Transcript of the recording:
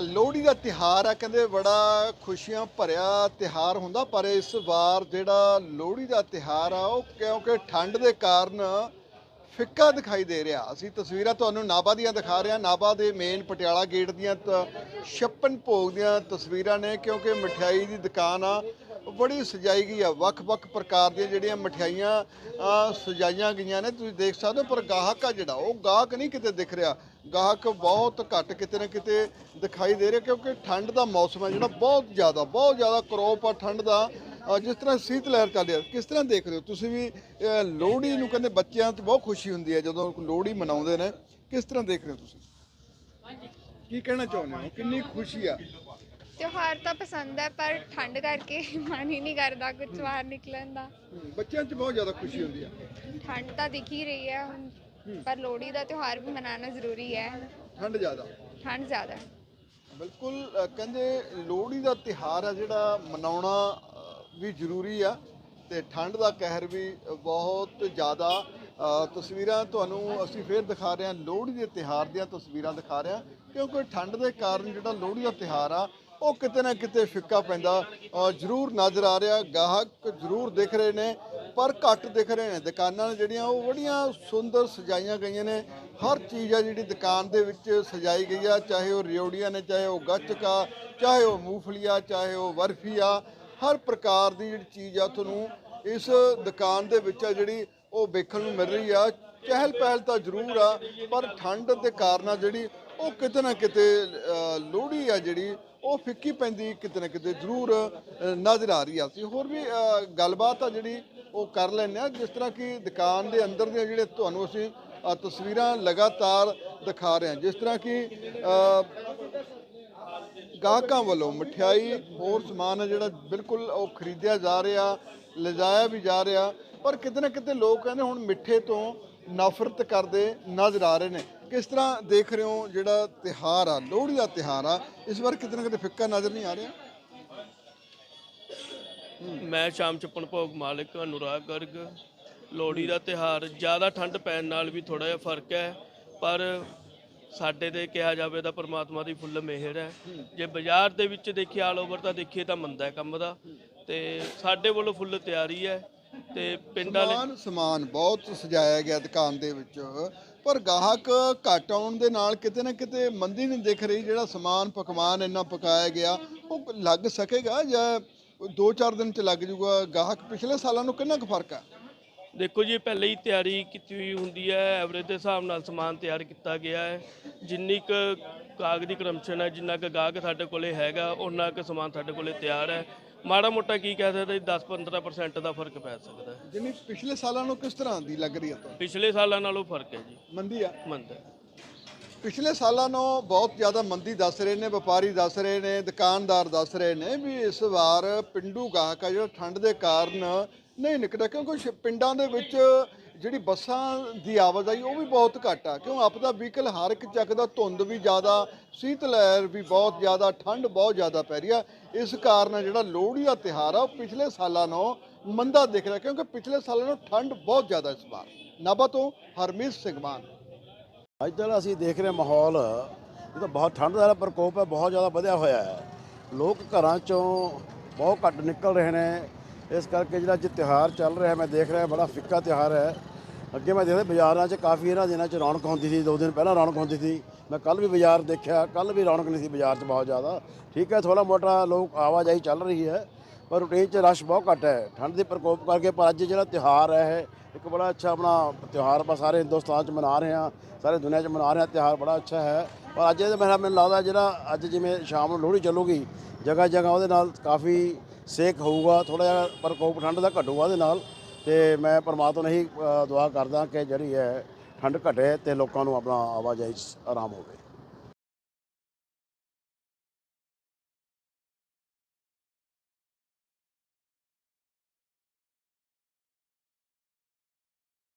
ਲੋਹੜੀ ਦਾ ਤਿਹਾਰ ਆ, ਕਹਿੰਦੇ ਬੜਾ ਖੁਸ਼ੀਆਂ ਭਰਿਆ ਤਿਹਾਰ ਹੁੰਦਾ, ਪਰ ਇਸ ਵਾਰ ਜਿਹੜਾ ਲੋਹੜੀ ਦਾ ਤਿਹਾਰ ਆ, ਉਹ ਕਿਉਂਕਿ ਠੰਡ ਦੇ ਕਾਰਨ ਫਿੱਕਾ ਦਿਖਾਈ ਦੇ ਰਿਹਾ। ਅਸੀਂ ਤਸਵੀਰਾਂ ਤੁਹਾਨੂੰ ਨਾਭਾ ਦੀਆਂ ਦਿਖਾ ਰਹੇ ਹਾਂ। ਨਾਭਾ ਦੇ ਮੇਨ ਪਟਿਆਲਾ ਗੇਟ ਦੀਆਂ ਤ- ਛੱਪਨ ਭੋਗ ਦੀਆਂ ਤਸਵੀਰਾਂ ਨੇ, ਕਿਉਂਕਿ ਮਠਿਆਈ ਦੀ ਦੁਕਾਨ ਆ, ਬੜੀ ਸਜਾਈ ਗਈ ਆ। ਵੱਖ-ਵੱਖ ਪ੍ਰਕਾਰ ਦੀਆਂ ਜਿਹੜੀਆਂ ਮਠਿਆਈਆਂ ਸਜਾਈਆਂ ਗਈਆਂ ਨੇ, ਤੁਸੀਂ ਦੇਖ ਸਕਦੇ ਹੋ, ਪਰ ਗਾਹਕ ਆ ਜਿਹੜਾ, ਉਹ ਗਾਹਕ ਨਹੀਂ ਕਿਤੇ ਦਿਖ ਰਿਹਾ। ਗਾਹਕ ਬਹੁਤ ਘੱਟ ਕਿਤੇ ਨਾ ਕਿਤੇ ਦਿਖਾਈ ਦੇ ਰਿਹਾ ਕਿਉਂਕਿ ਠੰਡ ਦਾ ਮੌਸਮ ਹੈ ਜਿਹੜਾ ਬਹੁਤ ਜ਼ਿਆਦਾ ਬਹੁਤ ਜ਼ਿਆਦਾ ਕਰੋਪ ਆ ਠੰਡ ਦਾ। ਜਿਸ ਤਰ੍ਹਾਂ ਸੀਤ ਲਹਿਰ ਚੱਲ ਰਹੀ ਹੈ ਕਿਸ ਤਰ੍ਹਾਂ ਦੇਖ ਰਹੇ ਹੋ? ਤੁਸੀਂ ਵੀ ਲੋਹੜੀ ਨੂੰ ਕਹਿੰਦੇ ਬੱਚਿਆਂ 'ਚ ਬਹੁਤ ਖੁਸ਼ੀ ਹੁੰਦੀ ਹੈ ਜਦੋਂ ਲੋਹੜੀ ਮਨਾਉਂਦੇ ਨੇ। ਕਿਸ ਤਰ੍ਹਾਂ ਦੇਖ ਰਹੇ ਹੋ ਤੁਸੀਂ? ਕੀ ਕਹਿਣਾ ਚਾਹੁੰਦੇ ਹੋ? ਕਿੰਨੀ ਖੁਸ਼ੀ ਆ? ਤਿਉਹਾਰ ਤਾਂ ਪਸੰਦ ਹੈ ਪਰ ਠੰਡ ਕਰਕੇ ਮਨ ਹੀ ਨਹੀਂ ਕਰਦਾ ਕੁਝ ਬਾਹਰ ਨਿਕਲਣ ਦਾ। ਬੱਚਿਆਂ 'ਚ ਬਹੁਤ ਜ਼ਿਆਦਾ ਖੁਸ਼ੀ ਹੁੰਦੀ ਆ। ਠੰਡ ਤਾਂ ਦਿਖ ਹੀ ਰਹੀ ਹੈ ਹੁਣ। ਪਰ ਲੋਹੜੀ ਦਾ ਤਿਉਹਾਰ ਵੀ ਮਨਾਉਣਾ ਜ਼ਰੂਰੀ ਹੈ। ਠੰਡ ਜ਼ਿਆਦਾ। ਠੰਡ ਜ਼ਿਆਦਾ। ਹੈ ਬਿਲਕੁਲ ਅ, ਕਹਿੰਦੇ ਲੋਹੜੀ ਦਾ ਤਿਹਾਰ ਆ ਜਿਹੜਾ ਮਨਾਉਣਾ ਅ, ਵੀ ਜ਼ਰੂਰੀ ਆ ਤੇ ਠੰਡ ਦਾ ਕਹਿਰ ਵੀ ਬਹੁਤ ਜ਼ਿਆਦਾ। ਅ, ਤਸਵੀਰਾਂ ਤੁਹਾਨੂੰ ਅਸੀਂ ਫੇਰ ਦਿਖਾ ਰਹੇ ਹਾਂ। ਲੋਹੜੀ ਦੇ ਤਿਹਾਰ ਦੀਆਂ ਤਸਵੀਰਾਂ ਦਿਖਾ ਰਹੇ ਹਾਂ ਕਿਉਂਕਿ ਠੰਡ ਦੇ ਕਾਰਨ ਜਿਹੜਾ ਲੋਹੜੀ ਦਾ ਤਿਹਾਰ ਆ ਉਹ ਕਿਤੇ ਨਾ ਕਿਤੇ ਫਿੱਕਾ ਪੈਂਦਾ। ਅ, ਜ਼ਰੂਰ ਨਜ਼ਰ ਆ ਰਿਹਾ। ਗਾਹਕ ਜ਼ਰੂਰ ਦਿਖ ਰਹੇ ਨੇ। ਪਰ ਘੱਟ ਦਿਖ ਰਹੇ ਨੇ। ਦੁਕਾਨਾਂ ਨੇ ਜਿਹੜੀਆਂ, ਉਹ ਬੜੀਆਂ ਸੁੰਦਰ ਸਜਾਈਆਂ ਗਈਆਂ ਨੇ। ਹਰ ਚੀਜ਼ ਆ ਜਿਹੜੀ ਦੁਕਾਨ ਦੇ ਵਿੱਚ ਸਜਾਈ ਗਈ ਆ, ਚਾਹੇ ਉਹ ਰਿਓੜੀਆਂ ਨੇ, ਚਾਹੇ ਉਹ ਗੱਚਕਾ, ਚਾਹੇ ਉਹ ਮੂੰਗਫਲੀਆ, ਚਾਹੇ ਉਹ ਬਰਫੀ ਆ, ਹਰ ਪ੍ਰਕਾਰ ਦੀ ਜਿਹੜੀ ਚੀਜ਼ ਆ, ਤੁਹਾਨੂੰ ਇਸ ਦੁਕਾਨ ਦੇ ਵਿੱਚ ਆ ਜਿਹੜੀ ਉਹ ਵੇਖਣ ਨੂੰ ਮਿਲ ਰਹੀ ਆ। ਚਹਿਲ ਪਹਿਲ ਤਾਂ ਜ਼ਰੂਰ ਆ ਪਰ ਠੰਡ ਦੇ ਕਾਰਨ ਆ ਜਿਹੜੀ ਉਹ ਕਿਤੇ ਨਾ ਕਿਤੇ ਅ, ਲੋਹੜੀ ਆ ਜਿਹੜੀ ਉਹ ਫਿੱਕੀ ਪੈਂਦੀ ਕਿਤੇ ਨਾ ਕਿਤੇ ਜ਼ਰੂਰ ਨਜ਼ਰ ਆ ਰਹੀ ਆ। ਸੀ ਹੋਰ ਵੀ ਗੱਲਬਾਤ ਆ ਜਿਹੜੀ ਉਹ ਕਰ ਲੈਂਦੇ ਆ। ਜਿਸ ਤਰ੍ਹਾਂ ਕਿ ਦੁਕਾਨ ਦੇ ਅੰਦਰ ਦੀਆਂ ਜਿਹੜੇ ਤੁਹਾਨੂੰ ਅਸੀਂ ਤਸਵੀਰਾਂ ਲਗਾਤਾਰ ਦਿਖਾ ਰਹੇ ਹਾਂ। ਜਿਸ ਤਰ੍ਹਾਂ ਕਿ ਗਾਹਕਾਂ ਵੱਲੋਂ ਮਠਿਆਈ ਹੋਰ ਸਮਾਨ ਹੈ ਜਿਹੜਾ ਬਿਲਕੁਲ ਉਹ ਖਰੀਦਿਆ ਜਾ ਰਿਹਾ। ਲਿਜਾਇਆ ਵੀ ਜਾ ਰਿਹਾ, ਪਰ ਕਿਤੇ ਨਾ ਕਿਤੇ ਲੋਕ ਕਹਿੰਦੇ ਹੁਣ ਮਿੱਠੇ ਤੋਂ ਨਫ਼ਰਤ ਕਰਦੇ ਨਜ਼ਰ ਆ ਰਹੇ ਨੇ। ਕਿਸ ਤਰ੍ਹਾਂ ਦੇਖ ਰਹੇ ਹੋ ਜਿਹੜਾ ਤਿਹਾਰ ਆ, ਲੋਹੜੀ ਦਾ ਤਿਹਾਰ ਆ, ਇਸ ਵਾਰ ਕਿਤੇ ਨਾ ਕਿਤੇ ਫਿੱਕਾ ਨਜ਼ਰ ਨਹੀਂ ਆ ਰਿਹਾ? ਮੈਂ ਸ਼ਾਮ ਚੱਪਣ ਭੋਗ ਮਾਲਕ, ਅਨੁਰਾਗ ਗਰਗ ਲੋਹੜੀ ਦਾ ਤਿਹਾਰ ਜ਼ਿਆਦਾ ਠੰਡ ਪੈਣ ਨਾਲ ਵੀ ਥੋੜਾ ਜਿਹਾ ਫ਼ਰਕ ਹੈ, ਪਰ ਸਾਡੇ ਤੇ ਕਿਹਾ ਜਾਵੇ ਤਾਂ ਪਰਮਾਤਮਾ ਦੀ ਫੁੱਲ ਮਿਹਰ ਹੈ। ਜੇ ਬਾਜ਼ਾਰ ਦੇ ਵਿੱਚ ਦੇਖੀਏ ਆਲ ਓਵਰ ਤਾਂ ਦੇਖੀਏ ਤਾਂ ਮੰਦਾ ਹੈ ਕੰਮ ਦਾ। ਤੇ ਸਾਡੇ ਵੱਲੋਂ ਫੁੱਲ ਤਿਆਰੀ ਹੈ ਤੇ ਪਿੰਡਾਂ ਵਾਲੇ ਸਮਾਨ ਸਮਾਨ ਬਹੁਤ ਸਜਾਇਆ ਗਿਆ ਦੁਕਾਨ ਦੇ ਵਿੱਚ ਪਰ ਗਾਹਕ ਘੱਟ ਆਉਣ ਦੇ ਨਾਲ ਕਿਤੇ ਨਾ ਕਿਤੇ ਮੰਦੀ ਨਹੀਂ ਦਿਖ ਰਹੀ ਜਿਹੜਾ ਸਮਾਨ ਪਕਵਾਨ ਇੰਨਾ ਪਕਾਇਆ ਗਿਆ ਉਹ ਲੱਗ ਸਕੇਗਾ ਜਾਂ 2-4 ਦਿਨ ਚ ਲੱਗ ਜੂਗਾ ਗਾਹਕ ਪਿਛਲੇ ਸਾਲਾਂ ਨੂੰ ਕਿੰਨਾ ਕੁ ਫ਼ਰਕ ਆ ਦੇਖੋ ਜੀ ਪਹਿਲੇ ਹੀ ਤਿਆਰੀ ਕੀਤੀ ਹੋਈ ਹੁੰਦੀ ਹੈ ਐਵਰੇਜ ਦੇ ਹਿਸਾਬ ਨਾਲ ਸਮਾਨ ਤਿਆਰ ਕੀਤਾ ਗਿਆ ਹੈ। ਜਿੰਨੀ ਕੁ ਕਾਗਜ਼ ਦੀ ਕਰਮਸ਼ਨ ਹੈ ਜਿੰਨਾ ਕੁ ਗਾਹਕ ਸਾਡੇ ਕੋਲੇ ਹੈਗਾ ਉਹਨਾਂ ਕੁ ਸਮਾਨ ਸਾਡੇ ਕੋਲੇ ਤਿਆਰ ਹੈ। ਮਾੜਾ ਮੋਟਾ ਕੀ ਕਹਿ ਸਕਦੇ 10-15% ਦਾ ਫ਼ਰਕ ਪੈ ਸਕਦਾ। ਹੈ ਜਿਵੇਂ ਪਿਛਲੇ ਸਾਲਾਂ ਨੂੰ ਕਿਸ ਤਰ੍ਹਾਂ ਦੀ ਲੱਗ ਰਹੀ ਹੈ ਤੁਹਾਨੂੰ? ਪਿਛਲੇ ਸਾਲਾਂ ਨਾਲੋਂ ਫ਼ਰਕ ਹੈ ਜੀ। ਮੰਦੀ ਆ? ਮੰਦ ਪਿਛਲੇ ਸਾਲਾਂ ਨੂੰ ਬਹੁਤ ਜ਼ਿਆਦਾ ਮੰਦੀ ਦੱਸ ਰਹੇ ਨੇ ਵਪਾਰੀ ਦੱਸ ਰਹੇ ਨੇ ਦੁਕਾਨਦਾਰ ਦੱਸ ਰਹੇ ਨੇ ਵੀ ਇਸ ਵਾਰ ਪਿੰਡੂ ਗਾਹਕ ਆ ਜਿਹੜਾ ਠੰਡ ਦੇ ਕਾਰਨ ਨਹੀਂ ਨਿਕਲਦਾ ਕਿਉਂਕਿ ਸ਼- ਪਿੰਡਾਂ ਦੇ ਵਿੱਚ ਜਿਹੜੀ ਬੱਸਾਂ ਦੀ ਆਵਾਜਾਈ ਉਹ ਵੀ ਬਹੁਤ ਘੱਟ ਆ। ਕਿਉਂ? ਆਪਦਾ ਵਹੀਕਲ ਹਰ ਇੱਕ ਚੱਕਦਾ ਧੁੰਦ ਵੀ ਜ਼ਿਆਦਾ, ਸੀਤ ਲਹਿਰ ਵੀ ਬਹੁਤ ਜ਼ਿਆਦਾ, ਠੰਡ ਬਹੁਤ ਜ਼ਿਆਦਾ ਪੈ ਰਹੀ ਆ। ਇਸ ਕਾਰਨ ਜਿਹੜਾ ਲੋਹੜੀ ਦਾ ਤਿਹਾਰ ਆ, ਉਹ ਪਿਛਲੇ ਸਾਲਾਂ ਨਾਲੋਂ ਮੰਦਾ ਦਿਖ ਰਿਹਾ, ਕਿਉਂਕਿ ਪਿਛਲੇ ਸਾਲਾਂ ਨਾਲੋਂ ਠੰਡ ਬਹੁਤ ਜ਼ਿਆਦਾ ਇਸ ਵਾਰ। ਨਾਭਾ ਤੋਂ ਹਰਮੀਤ ਸਿੰਘ ਮਾਨ। ਅੱਜ ਤੱਕ ਅਸੀਂ ਦੇਖ ਰਹੇ ਮਾਹੌਲ, ਇਹ ਤਾਂ ਬਹੁਤ ਠੰਡ ਦਾ ਪ੍ਰਕੋਪ ਹੈ, ਬਹੁਤ ਜ਼ਿਆਦਾ ਵਧਿਆ ਹੋਇਆ ਹੈ। ਲੋਕ ਘਰਾਂ ਚੋਂ ਬਹੁਤ ਘੱਟ ਨਿਕਲ ਰਹੇ ਨੇ। ਇਸ ਕਰਕੇ ਜਿਹੜਾ ਅੱਜ ਤਿਉਹਾਰ ਚੱਲ ਰਿਹਾ, ਮੈਂ ਦੇਖ ਰਿਹਾ, ਬੜਾ ਫਿੱਕਾ ਤਿਉਹਾਰ ਹੈ। ਅੱਗੇ ਮੈਂ ਦੇਖਦਾ ਬਾਜ਼ਾਰਾਂ 'ਚ ਕਾਫੀ ਇਹਨਾਂ ਦਿਨਾਂ 'ਚ ਰੌਣਕ ਹੁੰਦੀ ਸੀ, ਦੋ ਦਿਨ ਪਹਿਲਾਂ ਰੌਣਕ ਹੁੰਦੀ ਸੀ। ਮੈਂ ਕੱਲ ਵੀ ਬਾਜ਼ਾਰ ਦੇਖਿਆ ਕੱਲ ਵੀ ਰੌਣਕ ਨਹੀਂ ਸੀ ਬਾਜ਼ਾਰ 'ਚ ਬਹੁਤ ਜ਼ਿਆਦਾ। ਠੀਕ ਹੈ ਥੋੜਾ ਮੋਟਾ ਲੋਕ ਆਵਾਜਾਈ ਚੱਲ ਰਹੀ ਹੈ, ਪਰ ਰੂਟੀਨ 'ਚ ਰਸ਼ ਬਹੁਤ ਘੱਟ ਹੈ। ਠੰਡ ਦੇ ਪ੍ਰਕੋਪ ਕਰਕੇ ਪਰ ਅੱਜ ਜਿਹੜਾ ਤਿਉਹਾਰ ਹੈ ਇੱਕ ਬੜਾ ਅੱਛਾ ਆਪਣਾ ਤਿਉਹਾਰ ਆਪਾਂ ਸਾਰੇ ਹਿੰਦੁਸਤਾਨ 'ਚ ਮਨਾ ਰਹੇ ਹਾਂ, ਸਾਰੇ ਦੁਨੀਆ 'ਚ ਮਨਾ ਰਹੇ ਹਾਂ, ਤਿਉਹਾਰ ਬੜਾ ਅੱਛਾ ਹੈ। ਪਰ ਅੱਜ ਇਹਦੇ ਮੇਰਾ ਮੈਨੂੰ ਲੱਗਦਾ ਜਿਹੜਾ ਅੱਜ ਜਿਵੇਂ ਸ਼ਾਮ ਨੂੰ ਲੋਹੜੀ ਚੱਲੂਗੀ ਜਗ੍ਹਾ ਜਗ੍ਹਾ ਉਹਦੇ ਨਾਲ ਕਾਫੀ ਸੇਕ ਹੋਊਗਾ ਥੋੜਾ ਜਿਹਾ, ਪਰ ਪ੍ਰਕੋਪ ਠੰਡ ਦਾ ਘਟੂਗਾ ਉਹਦੇ ਨਾਲ। ਤੇ ਮੈਂ ਪਰਮਾਤਮਾ ਨੂੰ ਹੀ ਦੁਆ ਕਰਦਾ ਕਿ ਜਿਹੜੀ ਹੈ, ਠੰਡ ਘਟੇ ਤੇ ਲੋਕਾਂ ਨੂੰ ਆਪਣਾ ਆਵਾਜਾਈ 'ਚ ਆਰਾਮ ਹੋਵੇ।